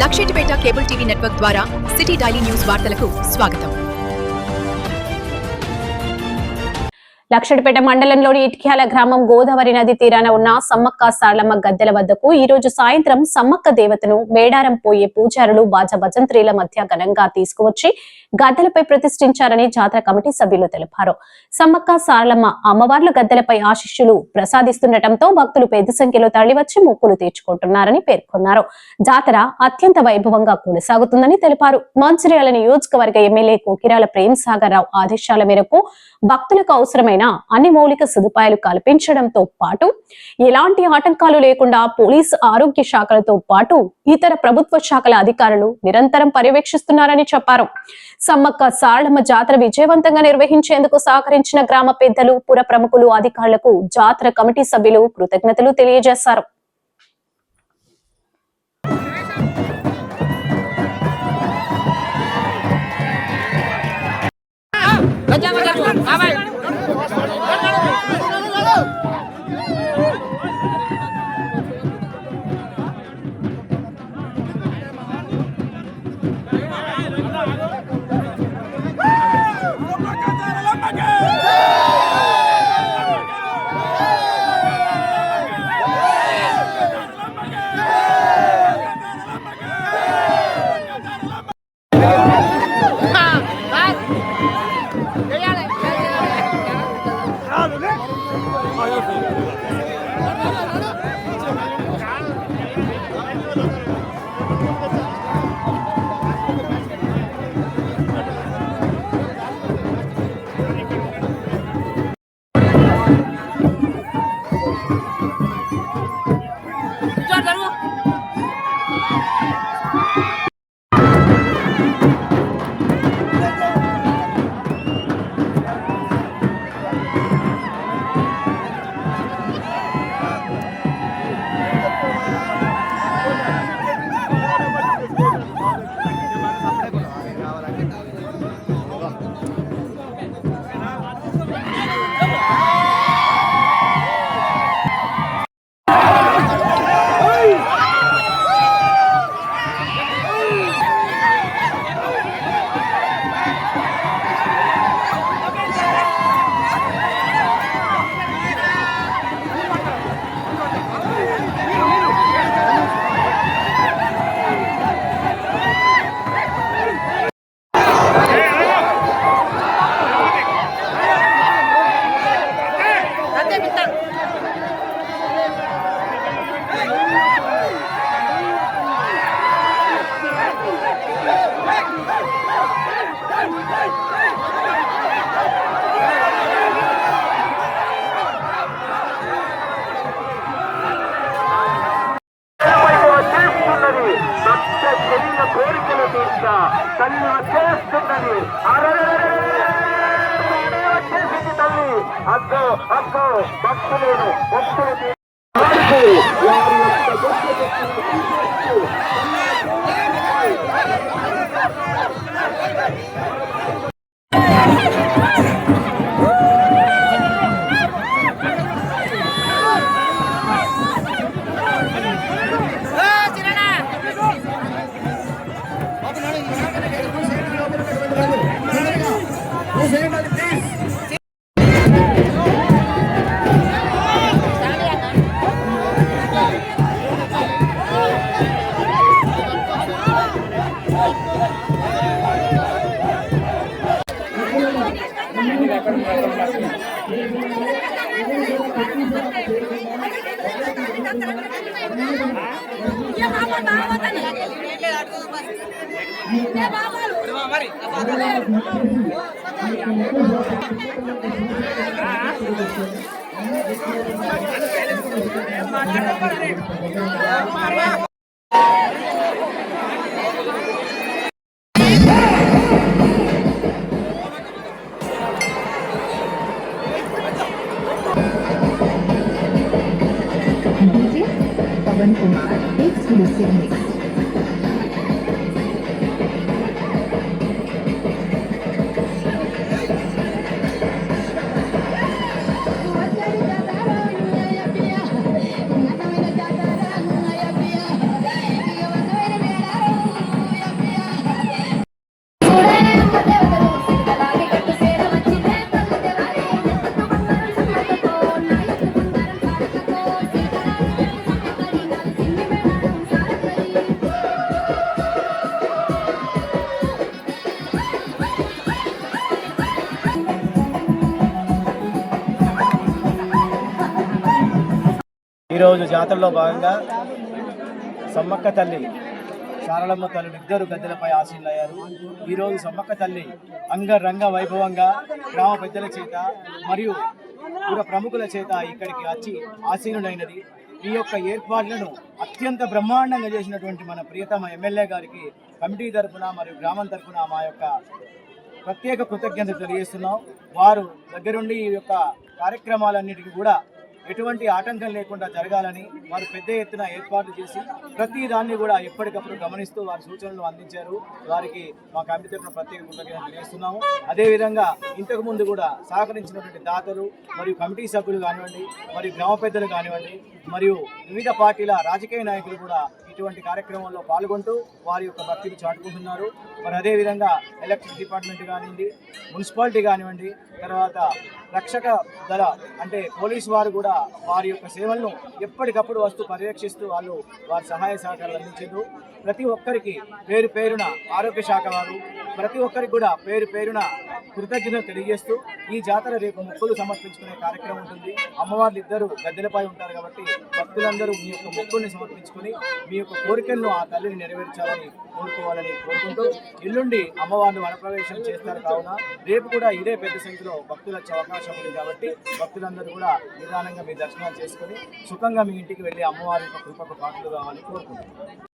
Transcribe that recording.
Luxettipet cable TV network ద్వారా city daily news వార్తలకు స్వాగతం. లక్షడిపేట మండలంలోని ఇటిక్యాల గ్రామం గోదావరి నది తీరాన ఉన్న సమ్మక్క సారలమ్మ గద్దెల వద్దకు ఈ రోజు సాయంత్రం సమ్మక్క దేవతను మేడారం పోయే పూజారులు బాజ భజంత్రీల మధ్య ఘనంగా తీసుకువచ్చి గద్దెలపై ప్రతిష్ఠించారని జాతర కమిటీ సభ్యులు తెలిపారు. సమ్మక్క సారలమ్మ అమ్మవార్ల గద్దెలపై ఆశిష్యులు ప్రసాదిస్తుండటంతో భక్తులు పెద్ద సంఖ్యలో తరలివచ్చి మొక్కులు తీర్చుకుంటున్నారని పేర్కొన్నారు. జాతర అత్యంత వైభవంగా కొనసాగుతుందని తెలిపారు. మంచిర్యాల నియోజకవర్గ ఎమ్మెల్యే కోకిరాల ప్రేమ్ సాగర్ రావు ఆదేశాల మేరకు భక్తులకు అవసరమైన అన్ని మౌలిక సదుపాయాలు కల్పించడంతో పాటు ఎలాంటి ఆటంకాలు లేకుండా పోలీసు ఆరోగ్య శాఖలతో పాటు ఇతర ప్రభుత్వ శాఖల అధికారులు నిరంతరం పర్యవేక్షిస్తున్నారని చెప్పారు. సమ్మక్క సారళమ్మ జాతర విజయవంతంగా నిర్వహించేందుకు సహకరించిన గ్రామ పెద్దలు పుర ప్రముఖులు అధికారులకు జాతర కమిటీ సభ్యులు కృతజ్ఞతలు తెలియజేశారు. చేస్తున్నది కోరికలు తీర్చ తల్లి వచ్చేస్తున్నది వచ్చేసింది భక్తులు వారి యొక్క Hey! మరి ఈరోజు జాతరలో భాగంగా సమ్మక్క తల్లి సారళమ్మ తల్లి ఇద్దరు గద్దెలపై ఆశీనులయ్యారు. ఈరోజు సమ్మక్క తల్లి అంగరంగ వైభవంగా గ్రామ పెద్దల చేత మరియు పుర ప్రముఖుల చేత ఇక్కడికి వచ్చి ఆసీనుడైనది ఈ యొక్క ఏర్పాట్లను అత్యంత బ్రహ్మాండంగా చేసినటువంటి మన ప్రియతమ ఎమ్మెల్యే గారికి కమిటీ తరఫున మరియు గ్రామం తరఫున మా యొక్క ప్రత్యేక కృతజ్ఞత తెలియజేస్తున్నాం. వారు దగ్గరుండి ఈ యొక్క కార్యక్రమాలన్నిటికీ కూడా ఎటువంటి ఆటంకం లేకుండా జరగాలని వారు పెద్ద ఎత్తున ఏర్పాట్లు చేసి ప్రతి దాన్ని కూడా ఎప్పటికప్పుడు గమనిస్తూ వారి సూచనలు అందించారు. వారికి మా కమిటీ తరఫున ప్రత్యేక కృతజ్ఞత తెలియజేస్తున్నాము. అదేవిధంగా ఇంతకు ముందు కూడా సహకరించినటువంటి దాతలు మరియు కమిటీ సభ్యులు కానివ్వండి మరియు గ్రామ పెద్దలు కానివ్వండి మరియు వివిధ పార్టీల రాజకీయ నాయకులు కూడా ఇటువంటి కార్యక్రమంలో పాల్గొంటూ వారి యొక్క భక్తిని చాటుకుంటున్నారు. మరి అదేవిధంగా ఎలక్ట్రిక్ డిపార్ట్మెంట్ కానివ్వండి మున్సిపాలిటీ కానివ్వండి తర్వాత రక్షక దళ అంటే పోలీసు వారు కూడా వారి యొక్క సేవలను ఎప్పటికప్పుడు వస్తూ పర్యవేక్షిస్తూ వాళ్ళు వారి సహాయ సహకారాలు అందించారు ప్రతి ఒక్కరికి పేరు పేరున ఆరోగ్య శాఖ వారు ప్రతి ఒక్కరికి కూడా పేరు పేరున కృతజ్ఞతలు తెలియజేస్తూ ఈ జాతర రేపు మొక్కులు సమర్పించుకునే కార్యక్రమం ఉంటుంది. అమ్మవార్లు ఇద్దరు గద్దెలపై ఉంటారు కాబట్టి భక్తులందరూ మీ యొక్క మొక్కుల్ని సమర్పించుకొని మీ యొక్క కోరికలను ఆ తల్లిని నెరవేర్చాలని కోరుకోవాలని కోరుకుంటూ ఎల్లుండి అమ్మవారిని వనప్రవేశం చేస్తారు కావున రేపు కూడా ఇదే పెద్ద సంఖ్యలో భక్తులు వచ్చే అవకాశం ఉంది కాబట్టి భక్తులందరూ కూడా నిదానంగా మీ దర్శనాలు చేసుకొని సుఖంగా మీ ఇంటికి వెళ్ళి అమ్మవారి యొక్క కృపకు పాటలు కావాలని కోరుకుంటున్నాను